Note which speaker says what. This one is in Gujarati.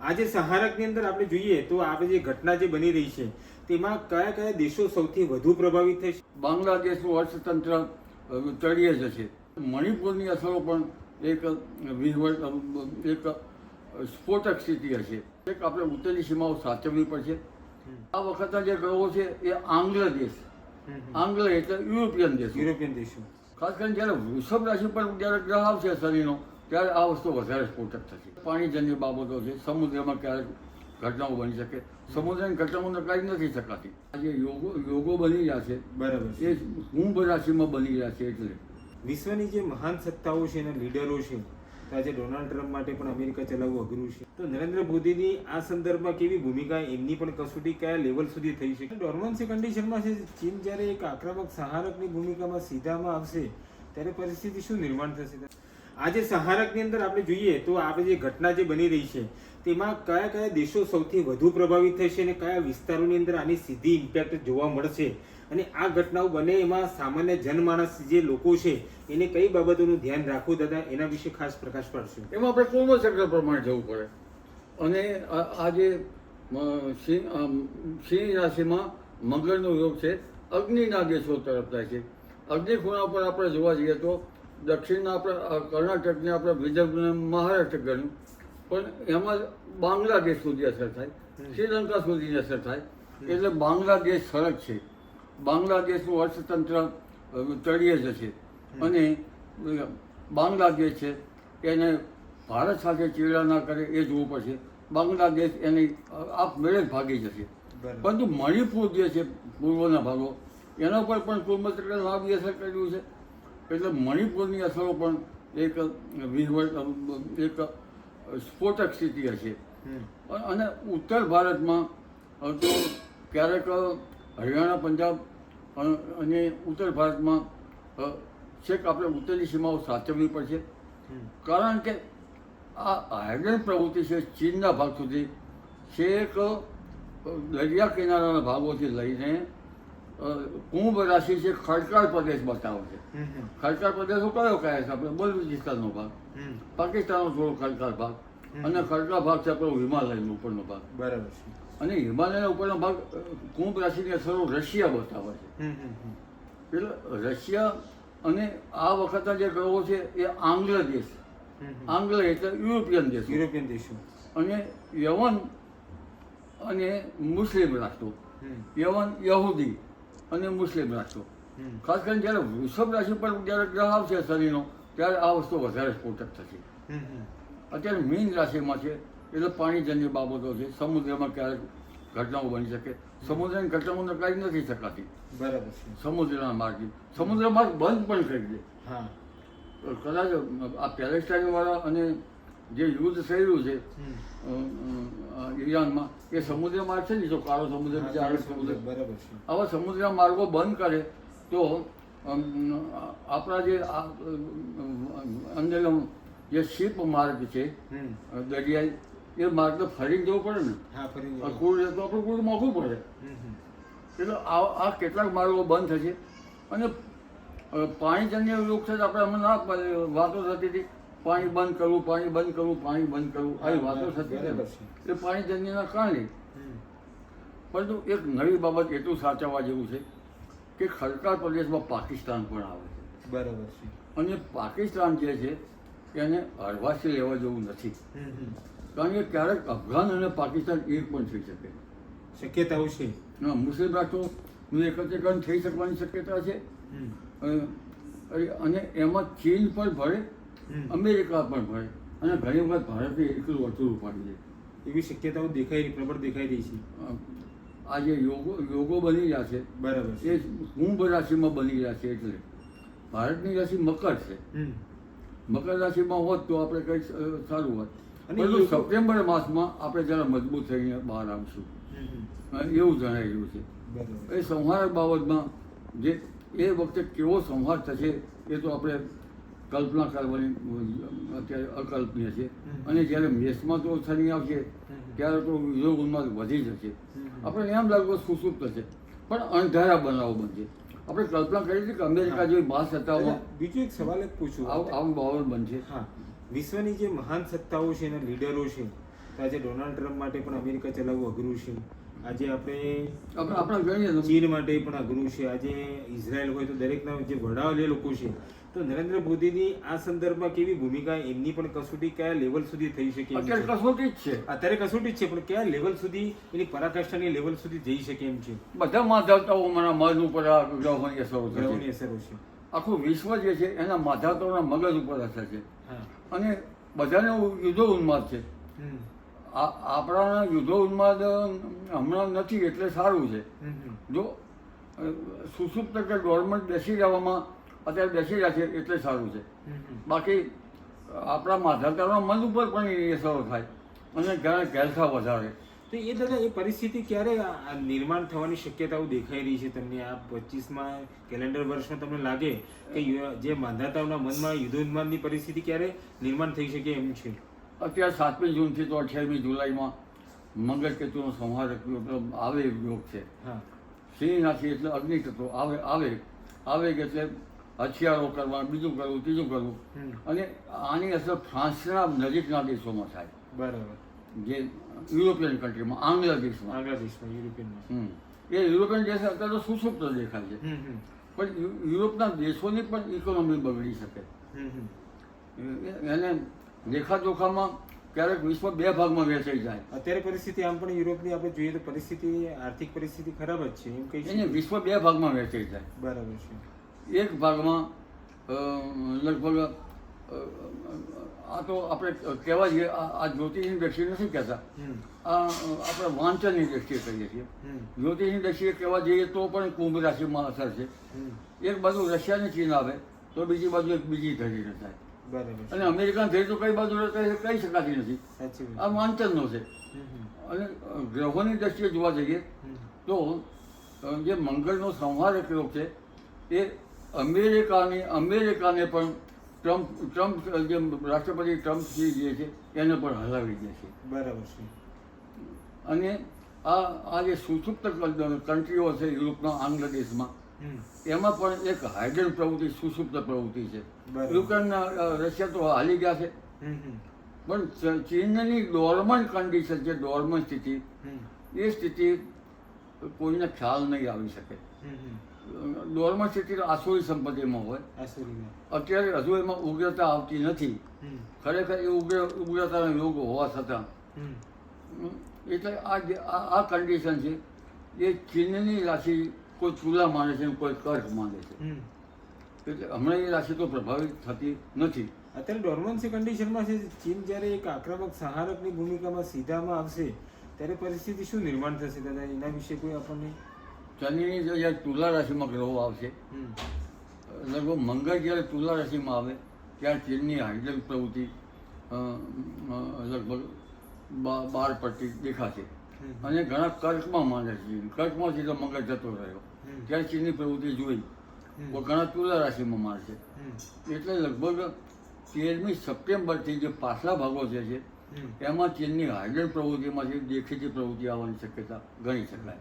Speaker 1: આજે સહારકની અંદર આપણે જોઈએ તો આપણે જે ઘટના જે બની રહી છે તેમાં કયા કયા દેશો સૌથી વધુ પ્રભાવિત થશે?
Speaker 2: બાંગ્લાદેશનું અર્થતંત્ર તળિયે જશે મણિપુરની અસરો પણ એક એક સ્ફોટક સ્થિતિ હશે. એક આપણે ઉત્તરની સીમાઓ સાચવવી પડશે. આ વખતના જે ગ્રહો છે એ આંગ્લ દેશ આંગ્લ એટલે યુરોપિયન દેશ.
Speaker 1: યુરોપિયન દેશો.
Speaker 2: ખાસ કરીને જ્યારે વૃષભ રાશિ પર જ્યારે ગ્રહ આવશે શનિનો ત્યારે આ વસ્તુ વધારે સ્ફોટક થશે. પાણીજન્ય બાબતો છે સમુદ્રમાં ક્યારેક ઘટનાઓ બની શકે. સમુદ્રની ઘટનાઓ નકારી નથી શકાતી. આજે યોગો યોગો બની રહ્યા છે.
Speaker 1: બરાબર
Speaker 2: એ કુંભ રાશિમાં બની રહ્યા છે એટલે.
Speaker 1: વિશ્વની જે મહાન સત્તાઓ છે એના લીડરો છે આજે ડોનાલ્ડ ટ્રમ્પ માટે પણ અમેરિકા ચલાવવું અઘરું છે. તો નરેન્દ્ર મોદીની આ સંદર્ભમાં કેવી ભૂમિકા એમની પણ કસોટી કયા લેવલ સુધી થઈ છે? ડોર્મન્સી કન્ડિશનમાં છે ચીન જ્યારે એક આક્રમક સહારકની ભૂમિકામાં સીધામાં આવશે ત્યારે પરિસ્થિતિ શું નિર્માણ થશે? આજે સહારકની અંદર આપણે જોઈએ તો આપણે જે ઘટના જે બની રહી છે, તેમાં કયા કયા દેશો સૌથી વધુ પ્રભાવિત થશે અને કયા વિસ્તારોની અંદર આની સીધી ઇમ્પેક્ટ જોવા મળશે? અને આ ઘટનાઓ બને એમાં સામાન્ય જનમાનસ જે લોકો છે, એને કઈ બાબતોનું ધ્યાન રાખવું દાદા? એના વિશે ખાસ પ્રકાશ પાડશું.
Speaker 2: એમાં આપણે કુંભ ચક્ર પ્રમાણે જવું પડે. અને આ જે સિંહ રાશિમાં મંગળનો યોગ છે, અગ્નિના દેશો તરફ જાય છે. અગ્નિ ખૂણા ઉપર આપણે જોવા જઈએ તો દક્ષિણના આપણે કર્ણાટકને આપણે વિદર્ભને મહારાષ્ટ્ર ગણ્યું. પણ એમાં બાંગ્લાદેશ સુધી અસર થાય. શ્રીલંકા સુધી અસર થાય. એટલે બાંગ્લાદેશ સડક છે. બાંગ્લાદેશનું અર્થતંત્ર તળીએ જશે અને બાંગ્લાદેશ છે એને ભારત સાથે ચેડા ના કરે એ જોવું પડશે. બાંગ્લાદેશ એની આપમેળે જ ભાગી જશે. પરંતુ મણિપુર જે છે પૂર્વના ભાગો એના પર પણ કુર્મચક્ર લાભ અસર કર્યું છે? એટલે મણિપુરની અસરો પણ એક વિહવટ એક સ્ફોટક સ્થિતિ હશે. અને ઉત્તર ભારતમાં તો ક્યારેક હરિયાણા પંજાબ અને ઉત્તર ભારતમાં છેક આપણે ઉત્તરની સીમાઓ સાચવવી પડશે. કારણ કે આ આયર્ન પ્રવૃત્તિ છે ચીનના ભાગ સુધી. છેક દરિયા કિનારાના ભાગોથી લઈને કુંભ રાશિ છે ખડકાળ પ્રદેશ બતાવે છે. ખડકાળ પ્રદેશ કયો કહે છે આપણે? બલુચિસ્તાનનો ભાગ. પાકિસ્તાનનો થોડો ખડકાળ ભાગ. અને ખડકાળ ભાગ છે આપણો હિમાલયનો ઉપરનો ભાગ.
Speaker 1: બરાબર છે.
Speaker 2: અને હિમાલયના ઉપરનો ભાગ કુંભ રાશિની અસરો રશિયા બતાવે છે. એટલે રશિયા અને આ વખતના જે ગ્રહો છે એ આંગ્લ દેશ. આંગ્લ એટલે યુરોપિયન દેશ.
Speaker 1: યુરોપિયન દેશો.
Speaker 2: અને યવન અને મુસ્લિમ રાષ્ટ્રો. યવન યહૂદી. અને મુસ્લિમ રાષ્ટ્રો. ખાસ કરીને જ્યારે વૃષભ રાશિ પર જ્યારે ગ્રહ આવશે શરીરનો ત્યારે આ વસ્તુ વધારે સ્ફોટક થશે. અત્યારે મીન રાશિમાં છે એટલે પાણીજન્ય બાબતો છે. સમુદ્રમાં ક્યારેક ઘટનાઓ બની શકે. સમુદ્રની ઘટનાઓ નકારી નથી શકાતી.
Speaker 1: બરાબર
Speaker 2: સમુદ્રના માર્ગે. સમુદ્ર માર્ગ બંધ પણ કરી દે.
Speaker 1: હા.
Speaker 2: કદાચ આ પેલેસ્ટાઈન વાળા અને જે યુદ્ધ થયેલું છે ઈરાનમાં એ સમુદ્ર માર્ગ છે ને જો કાળો સમુદ્ર બીજા આરબ સમુદ્ર
Speaker 1: બરાબર છે.
Speaker 2: આવા સમુદ્રના માર્ગો બંધ કરે તો આપણા જે અંદર જે શિપ માર્ગ છે દરિયાઈ એ માર્ગ તો ફરી જવું પડે ને. કુળ તો આપણું કુળ મોંઘું પડે. એટલે આ આ કેટલાક માર્ગો બંધ થશે. અને પાણીજન્ય રોગ છે આપણે હમણાં ના વાતો થતી હતી. પાણી બંધ કરવું પાણી બંધ કરવું પાણી બંધ કરવું. આવી વાતો થતી હતી એ પાણીજન્યના કારણે. પરંતુ એક નવી બાબત એટલું સાચવવા જેવું છે કે ખડકાળ પ્રદેશમાં પાકિસ્તાન પણ આવે છે.
Speaker 1: બરાબર છે.
Speaker 2: અને પાકિસ્તાન જે છે એને હળવાશી લેવા જેવું નથી. કારણ કે ક્યારેક અફઘાન અને પાકિસ્તાન એક પણ થઈ શકે.
Speaker 1: શક્યતાઓ છે.
Speaker 2: ના, મુસ્લિમ રાષ્ટ્રોનું એકત્રીકરણ થઈ શકવાની શક્યતા છે. અને એમાં ચીન પણ
Speaker 1: હમ.
Speaker 2: અમેરિકા પણ ભરે અને ઘણી વખત ભારતે એટલું અધૂરું ઉપાડી છે.
Speaker 1: એવી શક્યતાઓ દેખાઈ રહી પ્રબળ દેખાઈ રહી છે.
Speaker 2: આ જે યોગો યોગો બની રહ્યા છે.
Speaker 1: બરાબર
Speaker 2: એ કુંભ રાશિમાં બની રહ્યા છે એટલે. ભારતની રાશિ મકર છે. મકર રાશિમાં હોત તો આપણે કંઈક સારું હોત.
Speaker 1: અને
Speaker 2: પરંતુ સપ્ટેમ્બર માસમાં આપણે જરા મજબૂત થઈને બહાર આવશું. એવું જણાઈ રહ્યું છે. એ સંહાર બાબતમાં જે એ વખતે કેવો સંહાર થશે એ તો આપણે કલ્પના કરવાની અત્યારે અકલ્પનીય છે. અને જ્યારે મેષમાં તો શનિ આવશે ત્યારે તો ઉન્માદ વધી જશે. આપણે એમ લાગવું સુસુપ્ત થશે પણ અંધારા બનાવો બનશે. આપણે કલ્પના કરી છે કે અમેરિકા જેવી મહાસત્તાઓમાં
Speaker 1: બીજો એક સવાલ જ પૂછું.
Speaker 2: આવું બાવળ બનશે.
Speaker 1: હા. વિશ્વની જે મહાન સત્તાઓ છે એના લીડરો છે આજે ડોનાલ્ડ ટ્રમ્પ માટે પણ અમેરિકા ચલાવવું અઘરું છે. આજે આપણે
Speaker 2: આપણે
Speaker 1: ચીન માટે પણ અઘરું છે. આજે ઇઝરાયલ હોય તો દરેકના જે વડાઓ જે લોકો છે. તો નરેન્દ્ર મોદીની આ સંદર્ભમાં કેવી ભૂમિકા એમની પણ કસોટી કયા લેવલ સુધી થઈ શકે
Speaker 2: અત્યારે કસોટી જ છે.
Speaker 1: અત્યારે કસોટી જ છે પણ કયા લેવલ સુધી એની પરાકાષ્ઠાની લેવલ સુધી જઈ શકે એમ છે?
Speaker 2: બધા માધવતાઓ મારા મન ઉપર ગ્રહોની અસરો
Speaker 1: ગ્રહોની અસરો છે.
Speaker 2: આખું વિશ્વ જે છે એના માધવતાઓના મગજ ઉપર અસર છે. અને બધાને યુદ્ધો ઉન્માદ છે.
Speaker 1: હમ
Speaker 2: આ આપણા યુદ્ધો ઉન્માદ હમણાં નથી એટલે સારું છે. જો સુસુપ્ત કે ગવર્મેન્ટ બેસી રહેવામાં અત્યારે બેસી રહ્યા છે એટલે સારું છે. બાકી આપણા માધવતાના મન ઉપર પણ એની અસરો થાય અને ઘણા ઘેલસા વધારે.
Speaker 1: તો એ દાદા એ પરિસ્થિતિ ક્યારે નિર્માણ થવાની શક્યતાઓ દેખાઈ રહી છે તમને? આ પચીસમાં કેલેન્ડર વર્ષમાં તમને લાગે કે જે માંધાતાઓના મનમાં યુદ્ધોન્માનની પરિસ્થિતિ ક્યારે નિર્માણ થઈ શકે એમ છે?
Speaker 2: અત્યારે સાતમી જૂનથી તો અઠ્યાવીમી જુલાઈમાં મંગળ કેતુનો સંહાર આવે યોગ છે.
Speaker 1: હા.
Speaker 2: સિંહ રાશિ એટલે અગ્નિ તત્વ આવે. આવે આવે એટલે હથિયારો કરવા બીજું કરવું ત્રીજું કરવું. અને આની અસર ફ્રાન્સના નજીકના દેશોમાં થાય.
Speaker 1: બરાબર.
Speaker 2: જે યુરોપિયન કન્ટ્રીમાં આંગ્લ દેશમાં.
Speaker 1: બાંગ્લાદેશમાં
Speaker 2: દેશમાં. એ યુરોપિયન દેશ અત્યારે તો સુસુપ્ત દેખાય છે. પણ યુરોપના દેશોની પણ ઇકોનોમી બગડી શકે. એને લેખાજોખામાં ક્યારેક વિશ્વ બે ભાગમાં વહેંચાઈ જાય.
Speaker 1: અત્યારે પરિસ્થિતિ આમ પણ યુરોપની આપણે જોઈએ તો પરિસ્થિતિ આર્થિક પરિસ્થિતિ ખરાબ જ છે એમ કહી
Speaker 2: એને વિશ્વ બે ભાગમાં વહેંચાઈ જાય.
Speaker 1: બરાબર છે.
Speaker 2: એક ભાગમાં લગભગ આ તો આપણે કહેવા જઈએ આ જ્યોતિષની દ્રષ્ટિએ નથી કહેતા. આ આપણે વાંચનની દ્રષ્ટિએ કહીએ છીએ. જ્યોતિષની દ્રષ્ટિએ કહેવા જઈએ તો પણ કુંભ રાશિમાં અસર છે. એક બાજુ રશિયાની ચીન આવે તો બીજી બાજુ એક બીજી ધરી રચાય.
Speaker 1: બરાબર
Speaker 2: અને અમેરિકાના ધરી તો કઈ બાજુ કહી શકાતી નથી. આ વાંચનનો છે. અને ગ્રહોની દ્રષ્ટિએ જોવા જઈએ. તો જે મંગળનો સંહારક યોગ છે એ અમેરિકાની અમેરિકાને પણ ટ્રમ્પ ટ્રમ્પ જે રાષ્ટ્રપતિ ટ્રમ્પજી જે છે એને પણ હલાવી દે છે.
Speaker 1: બરાબર છે.
Speaker 2: અને આ આ જે સુસુપ્ત કન્ટ્રીઓ છે યુરોપના આંગ્લ દેશમાં એમાં પણ એક હાઇડ્રન પ્રવૃત્તિ સુસુપ્ત પ્રવૃત્તિ છે. યુક્રેન રશિયા તો હાલી ગયા છે. પણ ચીનની ડોર્મન્ટ કન્ડિશન છે ડોર્મન્ટ સ્થિતિ એ સ્થિતિ કોઈને ખ્યાલ નહીં આવી શકે. ડોર્મન્ટ સ્થિતિ આસુરી સંપત્તિમાં હોય. અત્યારે હજુ એમાં ઉગ્રતા આવતી નથી. ખરેખર એ ઉગ્ર ઉગ્રતાનો યોગ હોવા છતાં. એટલે આ આ આ કન્ડિશન છે એ ચીનની રાશિ કોઈ ચૂલા માને છે કોઈ કર્ક માને છે. એટલે હમણાં એ રાશિ તો પ્રભાવિત થતી નથી.
Speaker 1: અત્યારે ડોર્મન્સી કન્ડિશનમાં છે ચીન જ્યારે એક આક્રમક સહારકની ભૂમિકામાં સીધામાં આવશે ત્યારે પરિસ્થિતિ શું નિર્માણ થશે દાદા? એના વિશે કોઈ આપણને
Speaker 2: શનિની જો જ્યારે તુલા રાશિમાં ગ્રહો આવશે
Speaker 1: હમ.
Speaker 2: લગભગ મંગળ જ્યારે તુલા રાશિમાં આવે ત્યારે ચીનની હાઇડ્રલ પ્રવૃત્તિ લગભગ બાર પટ્ટી દેખાશે. અને ઘણા કર્કમાં માને છે. કર્કમાંથી તો મંગળ જતો રહ્યો.
Speaker 1: હમ.
Speaker 2: ત્યારે ચીનની પ્રવૃત્તિ જોઈ. તો ઘણા તુલા રાશિમાં માનશે
Speaker 1: છે.
Speaker 2: એટલે લગભગ તેરમી સપ્ટેમ્બરથી જે પાછલા ભાગો જે છે. એમાં ચીનની હાઇડ્રલ પ્રવૃત્તિમાંથી દેખીતી પ્રવૃત્તિ આવવાની શક્યતા ગણી શકાય.